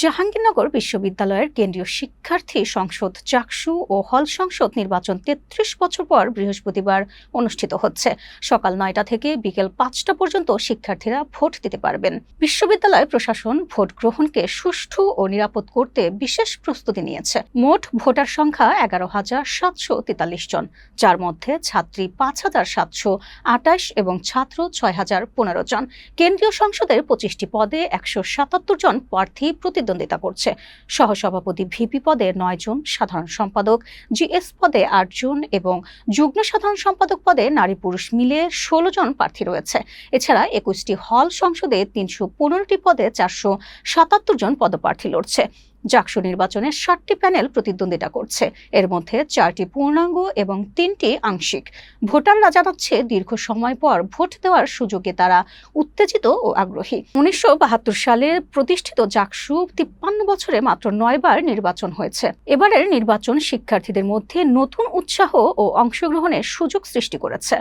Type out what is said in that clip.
জাহাঙ্গীরনগর বিশ্ববিদ্যালয়ের কেন্দ্রীয় শিক্ষার্থী সংসদ চাকসু ও হল সংসদ নির্বাচন তেত্রিশ বছর পর বৃহস্পতিবার অনুষ্ঠিত হচ্ছে। সকাল নয়টা থেকে বিকেল পাঁচটা পর্যন্ত শিক্ষার্থীরা ভোট দিতে পারবেন। বিশ্ববিদ্যালয় প্রশাসন ভোট গ্রহণকে সুষ্ঠু ও নিরাপদ করতে বিশেষ প্রস্তুতি নিয়েছে। মোট ভোটার সংখ্যা এগারো হাজার সাতশো তেতাল্লিশ জন, যার মধ্যে ছাত্রী পাঁচ হাজার সাতশো আটাইশ এবং ছাত্র ছয় হাজার পনেরো জন। কেন্দ্রীয় সংসদের পঁচিশটি পদে একশো সাতাত্তর জন প্রার্থী প্রতিদ্বন্দ্বিতা করছে। সহসভাপতি ভিপি পদে নয় জন সাধারণ সম্পাদক, জিএস পদে আট জন এবং যুগ্ম সাধারণ সম্পাদক পদে নারী পুরুষ মিলে ষোলো জন প্রার্থী রয়েছে। এছাড়া একুশটি হল সংসদে তিনশো পনেরোটি পদে চারশো সাতাত্তর জন পদপ্রার্থী লড়ছে। জাকসু নির্বাচনে ষাটটি প্যানেল প্রতিদ্বন্দ্বিতা করছে। এর মধ্যে চারটি পূর্ণাঙ্গ এবং তিনটি আংশিক। ভোটাররা জানাচ্ছে, দীর্ঘ সময় পর ভোট দেওয়ার সুযোগে তারা উত্তেজিত ও আগ্রহী। উনিশশো বাহাত্তর সালে প্রতিষ্ঠিত জাকসু তিপ্পান্ন বছরে মাত্র নয়বার নির্বাচন হয়েছে। এবারের নির্বাচন শিক্ষার্থীদের মধ্যে নতুন উৎসাহ ও অংশগ্রহণের সুযোগ সৃষ্টি করেছে।